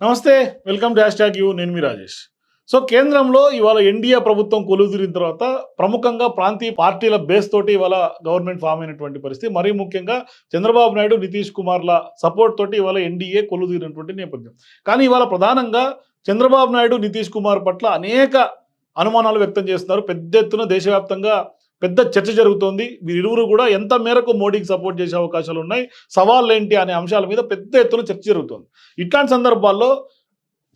నమస్తే welcome to hash you నేను మీ Rajesh. So కేంద్రంలో ఇవాళ ఎన్డీఏ ప్రభుత్వం కొలుదిరిన తర్వాత ప్రముఖంగా ప్రాంతీయ పార్టీల బేస్ తోటి ఇవాళ గవర్నమెంట్ ఫామ్ అయినటువంటి పరిస్థితి. మరీ ముఖ్యంగా చంద్రబాబు నాయుడు నితీష్ కుమార్ల సపోర్ట్ తోటి ఇవాళ ఎన్డీఏ కొలుదిరినటువంటి నేపథ్యం. కానీ ఇవాళ ప్రధానంగా చంద్రబాబు నాయుడు నితీష్ కుమార్ పట్ల అనేక అనుమానాలు వ్యక్తం చేస్తున్నారు. పెద్ద ఎత్తున దేశవ్యాప్తంగా పెద్ద చర్చ జరుగుతోంది. వీరిరువురు కూడా ఎంత మేరకు మోడీకి సపోర్ట్ చేసే అవకాశాలు ఉన్నాయి సవాళ్ళు ఏంటి అనే అంశాల మీద పెద్ద ఎత్తున చర్చ జరుగుతోంది. ఇట్లాంటి సందర్భాల్లో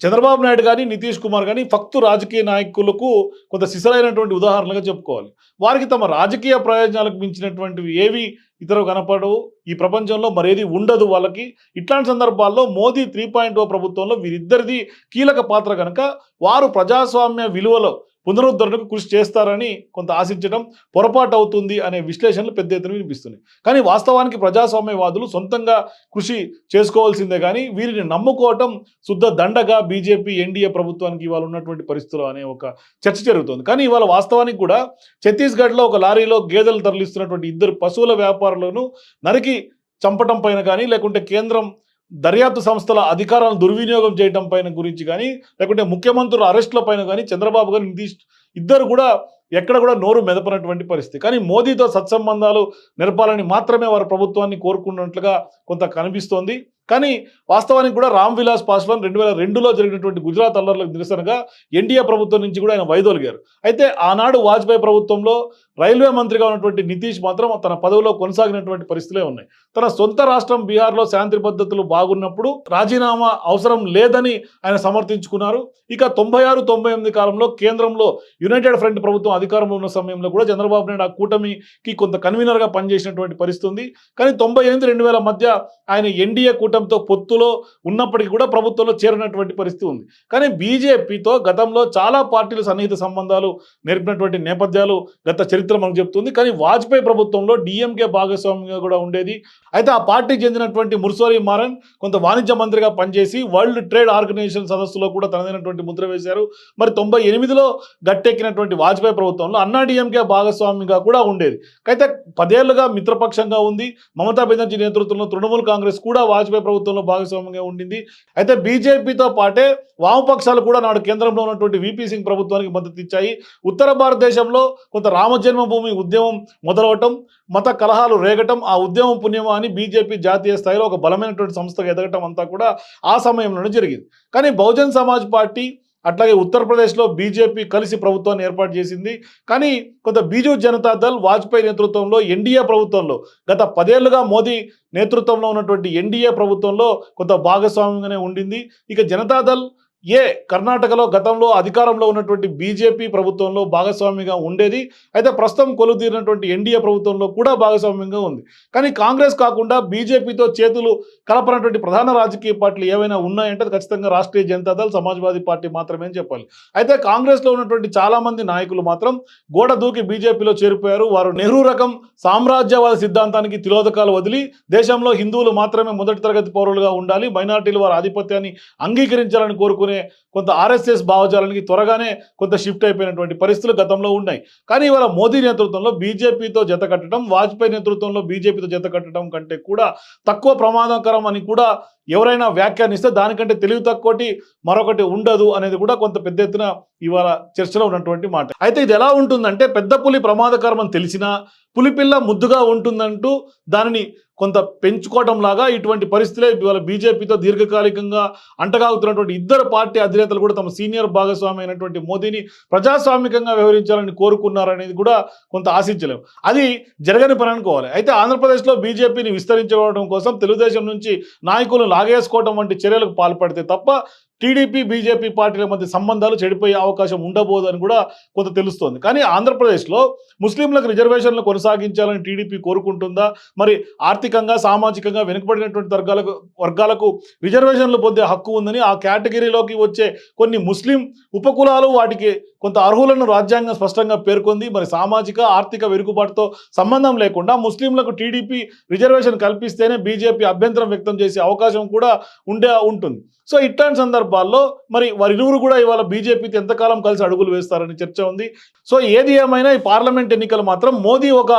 చంద్రబాబు నాయుడు కానీ నితీష్ కుమార్ కానీ ఫక్తు రాజకీయ నాయకులకు కొంత సిసలైనటువంటి ఉదాహరణలుగా చెప్పుకోవాలి. వారికి తమ రాజకీయ ప్రయోజనాలకు మించినటువంటివి ఏవి ఇతర కనపడవు. ఈ ప్రపంచంలో మరేది ఉండదు వాళ్ళకి. ఇట్లాంటి సందర్భాల్లో మోదీ త్రీ పాయింట్ ఓ ప్రభుత్వంలో వీరిద్దరిది కీలక పాత్ర కనుక వారు ప్రజాస్వామ్య విలువలో పునరుద్ధరణకు కృషి చేస్తారని కొంత ఆశించడం పొరపాటు అవుతుంది అనే విశ్లేషణలు పెద్ద ఎత్తున వినిపిస్తున్నాయి. కానీ వాస్తవానికి ప్రజాస్వామ్యవాదులు సొంతంగా కృషి చేసుకోవాల్సిందే కానీ వీరిని నమ్ముకోవటం శుద్ధ దండగా బీజేపీ ఎన్డీఏ ప్రభుత్వానికి ఇవాళ ఉన్నటువంటి పరిస్థితులు అనే ఒక చర్చ జరుగుతుంది. కానీ ఇవాళ వాస్తవానికి కూడా ఛత్తీస్గఢ్లో ఒక లారీలో గేదెలు తరలిస్తున్నటువంటి ఇద్దరు పశువుల వ్యాపారులను నరికి చంపటం పైన కానీ లేకుంటే కేంద్రం దర్యాప్తు సంస్థల అధికారాలను దుర్వినియోగం చేయడం పైన గురించి కానీ లేకుంటే ముఖ్యమంత్రుల అరెస్టుల పైన కానీ చంద్రబాబు గారు నితీష్ ఇద్దరు కూడా ఎక్కడ కూడా నోరు మెదపనటువంటి పరిస్థితి. కానీ మోదీతో సత్సంబంధాలు నెరపాలని మాత్రమే వారు ప్రభుత్వాన్ని కోరుకున్నట్లుగా కొంత కనిపిస్తోంది. కానీ వాస్తవానికి కూడా రామ్ విలాస్ పాస్వాన్ రెండు వేల రెండులో జరిగినటువంటి గుజరాత్ అల్లర్లకు నిరసనగా ఎన్డీఏ ప్రభుత్వం నుంచి కూడా ఆయన వైదొలిగారు. అయితే ఆనాడు వాజ్పేయి ప్రభుత్వంలో రైల్వే మంత్రిగా ఉన్నటువంటి నితీష్ మాత్రం తన పదవిలో కొనసాగినటువంటి పరిస్థితులే ఉన్నాయి. తన సొంత రాష్ట్రం బీహార్లో శాంతి పద్ధతులు బాగున్నప్పుడు రాజీనామా అవసరం లేదని ఆయన సమర్థించుకున్నారు. ఇక తొంభై ఆరు తొంభై ఎనిమిది కాలంలో కేంద్రంలో యునైటెడ్ ఫ్రంట్ ప్రభుత్వం అధికారంలో ఉన్న సమయంలో కూడా చంద్రబాబు నాయుడు ఆ కూటమికి కొంత కన్వీనర్గా పనిచేసినటువంటి పరిస్థితి ఉంది. కానీ తొంభై ఎనిమిది రెండు వేల మధ్య ఆయన ఎన్డీఏ కూటమితో పొత్తులో ఉన్నప్పటికీ కూడా ప్రభుత్వంలో చేరినటువంటి పరిస్థితి ఉంది. కానీ బీజేపీతో గతంలో చాలా పార్టీలు సన్నిహిత సంబంధాలు నేర్పినటువంటి నేపథ్యాలు గత చరిత్ర మనకు చెప్తుంది. కానీ వాజ్పేయి ప్రభుత్వంలో డిఎంకే భాగస్వామ్యంగా కూడా ఉండేది. అయితే ఆ పార్టీకి చెందినటువంటి ముర్సోరి మారన్ కొంత వాణిజ్య మంత్రిగా పనిచేసి వరల్డ్ ట్రేడ్ ఆర్గనైజేషన్ సదస్సులో కూడా తనదైనటువంటి ముద్ర వేశారు. మరి తొంభై ఎనిమిదిలో గట్టెక్కినటువంటి వాజ్పేయి ప్రభుత్వంలో అన్నా డిఎంకే భాగస్వామిగా కూడా ఉండేది. అయితే పదేళ్ళుగా మిత్రపక్షంగా ఉంది. మమతా బెనర్జీ నేతృత్వంలో తృణమూల్ కాంగ్రెస్ కూడా వాజ్పేయి ప్రభుత్వంలో భాగస్వామ్యంగా ఉండింది. అయితే బీజేపీతో పాటే వామపక్షాలు కూడా నాడు కేంద్రంలో ఉన్నటువంటి విపి సింగ్ ప్రభుత్వానికి మద్దతు ఇచ్చాయి. ఉత్తర భారతదేశంలో కొంత రామజన్మభూమి ఉద్యమం మొదలవటం మత కలహాలు రేగటం ఆ ఉద్యమం పుణ్యమా అని బీజేపీ జాతీయ స్థాయిలో ఒక బలమైనటువంటి సంస్థగా ఎదగటం అంతా కూడా ఆ సమయంలోనే జరిగింది. కానీ బహుజన్ సమాజ్ పార్టీ అట్లాగే ఉత్తరప్రదేశ్లో బీజేపీ కలిసి ప్రభుత్వాన్ని ఏర్పాటు చేసింది. కానీ కొంత బీజు జనతాదళ్ వాజ్పేయి నేతృత్వంలో ఎన్డీఏ ప్రభుత్వంలో గత పదేళ్ళుగా మోదీ నేతృత్వంలో ఉన్నటువంటి ఎన్డీఏ ప్రభుత్వంలో కొంత భాగస్వామ్యంగానే ఉండింది. ఇక జనతాదళ్ ఏ కర్ణాటకలో గతంలో అధికారంలో ఉన్నటువంటి బీజేపీ ప్రభుత్వంలో భాగస్వామిగా ఉండేది అయితే ప్రస్తుతం కొలుతీరినటువంటి ఎన్డీఏ ప్రభుత్వంలో కూడా భాగస్వామ్యంగా ఉంది. కానీ కాంగ్రెస్ కాకుండా బీజేపీతో చేతులు కలపనటువంటి ప్రధాన రాజకీయ పార్టీలు ఏవైనా ఉన్నాయంటే ఖచ్చితంగా రాష్ట్రీయ జనతాదళ్ సమాజ్వాదీ పార్టీ మాత్రమే చెప్పాలి. అయితే కాంగ్రెస్లో ఉన్నటువంటి చాలామంది నాయకులు మాత్రం గోడ దూకి బీజేపీలో చేరిపోయారు. వారు నెహ్రూ రకం సామ్రాజ్యవాద సిద్ధాంతానికి తిలోదకాలు వదిలి దేశంలో హిందువులు మాత్రమే మొదటి తరగతి పౌరులుగా ఉండాలి. మైనార్టీలు వారి ఆధిపత్యాన్ని అంగీకరించాలని కోరుకునే కొంత ఆర్ఎస్ఎస్ భావజాలానికి త్వరగానే కొంత షిఫ్ట్ అయిపోయినటువంటి పరిస్థితులు గతంలో ఉన్నాయి. కానీ ఇవాళ మోదీ నేతృత్వంలో బీజేపీతో జత కట్టడం వాజ్పేయి నేతృత్వంలో బీజేపీతో జత కట్టడం కంటే కూడా తక్కువ ప్రమాదకరం అని కూడా ఎవరైనా వ్యాఖ్యానిస్తే దానికంటే తెలివి తక్కువటి మరొకటి ఉండదు అనేది కూడా కొంత పెద్ద ఎత్తున ఇవాళ చర్చలో ఉన్నటువంటి మాట. అయితే ఇది ఎలా ఉంటుందంటే పెద్ద పులి ప్రమాదకరం అని తెలిసినా పులిపిల్ల ముద్దుగా ఉంటుందంటూ దానిని కొంత పెంచుకోవడం లాగా ఇటువంటి పరిస్థితులే ఇవాళ బీజేపీతో దీర్ఘకాలికంగా అంటగాగుతున్నటువంటి ఇద్దరు పార్టీ అధినేతలు కూడా తమ సీనియర్ భాగస్వామి అయినటువంటి మోదీని ప్రజాస్వామికంగా వ్యవహరించాలని కోరుకున్నారనేది కూడా కొంత ఆశించలేము అది జరగని పని అనుకోవాలి. అయితే ఆంధ్రప్రదేశ్లో బీజేపీని విస్తరించుకోవడం కోసం తెలుగుదేశం నుంచి నాయకులు లాగేసుకోవడం వంటి చర్యలకు పాల్పడితే తప్ప టీడీపీ బీజేపీ పార్టీల మధ్య సంబంధాలు చెడిపోయే అవకాశం ఉండబోదని కూడా కొంత తెలుస్తోంది. కానీ ఆంధ్రప్రదేశ్లో ముస్లింలకు రిజర్వేషన్లు కొనసాగించాలని టీడీపీ కోరుకుంటుందా? మరి ఆర్థికంగా సామాజికంగా వెనుకబడినటువంటి వర్గాలకు వర్గాలకు రిజర్వేషన్లు పొందే హక్కు ఉందని ఆ కేటగిరీలోకి వచ్చే కొన్ని ముస్లిం ఉపకులాలు వాటికి కొంత అర్హులను రాజ్యాంగం స్పష్టంగా పేర్కొంది. మరి సామాజిక ఆర్థిక వెనుకబాటుతో సంబంధం లేకుండా ముస్లింలకు టీడీపీ రిజర్వేషన్ కల్పిస్తేనే బీజేపీ అభ్యంతరం వ్యక్తం చేసే అవకాశం కూడా ఉండే ఉంటుంది. సో ఇట్లాంటి సందర్భాల్లో మరి వారిరువురు కూడా ఇవాళ బీజేపీతో ఎంతకాలం కలిసి అడుగులు వేస్తారని చర్చ ఉంది. సో ఏది ఏమైనా ఈ పార్లమెంట్ ఎన్నికలు మాత్రం మోదీ ఒక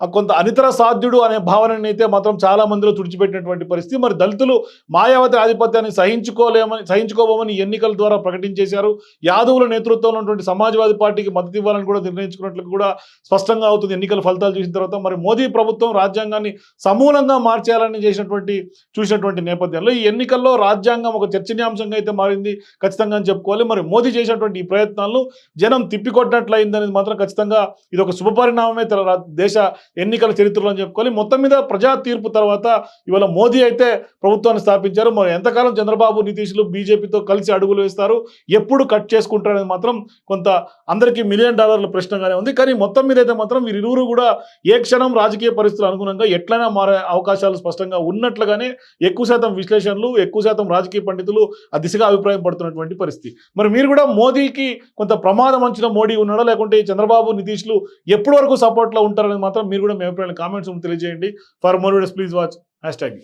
కొంత అనితర సాధ్యుడు అనే భావనని అయితే మాత్రం చాలా మందిలో తుడిచిపెట్టినటువంటి పరిస్థితి. మరి దళితులు మాయావతి ఆధిపత్యాన్ని సహించుకోలేమని సహించుకోబోమని ఎన్నికల ద్వారా ప్రకటించేశారు. యాదవుల నేతృత్వంలో ఉన్నటువంటి సమాజ్వాదీ పార్టీకి మద్దతు ఇవ్వాలని కూడా నిర్ణయించుకున్నట్లు కూడా స్పష్టంగా అవుతుంది ఎన్నికల ఫలితాలు చూసిన తర్వాత. మరి మోదీ ప్రభుత్వం రాజ్యాంగాన్ని సమూలంగా మార్చేయాలని చేసినటువంటి చూసినటువంటి నేపథ్యంలో ఈ ఎన్నికల్లో రాజ్యాంగం ఒక చర్చనీయాంశంగా అయితే మారింది ఖచ్చితంగా అని చెప్పుకోవాలి. మరి మోదీ చేసినటువంటి ఈ ప్రయత్నాలను జనం తిప్పికొట్టినట్లయిందనేది మాత్రం ఖచ్చితంగా ఇది ఒక శుభపరిణామమే తెల- దేశ ఎన్నికల చరిత్రలో అని చెప్పుకోవాలి మొత్తం మీద ప్రజా తీర్పు తర్వాత ఇవాళ మోదీ అయితే ప్రభుత్వాన్ని స్థాపించారు. మరి ఎంతకాలం చంద్రబాబు నితీష్లు బీజేపీతో కలిసి అడుగులు వేస్తారు? ఎప్పుడు కట్ చేసుకుంటారనేది మాత్రం కొంత అందరికీ మిలియన్ డాలర్ల ప్రశ్నగానే ఉంది. కానీ మొత్తం మీద అయితే మాత్రం వీరిరువురు కూడా ఏ క్షణం రాజకీయ పరిస్థితులు అనుగుణంగా ఎట్లయినా మారే అవకాశాలు స్పష్టంగా ఉన్నట్లుగానే ఎక్కువ శాతం విశ్లేషణలు ఎక్కువ శాతం రాజకీయ పండితులు ఆ దిశగా అభిప్రాయం పడుతున్నటువంటి పరిస్థితి. మరి మీరు కూడా మోదీకి కొంత ప్రమాదం అంచిన మోడీ ఉన్నాడా? లేకుంటే చంద్రబాబు నితీష్లు ఎప్పటి వరకు సపోర్ట్లో ఉంటారనేది మాత్రం మీరు కూడా మీ అభిప్రాయాలు కామెంట్స్ తెలియజేయండి. For more videos please watch hash tag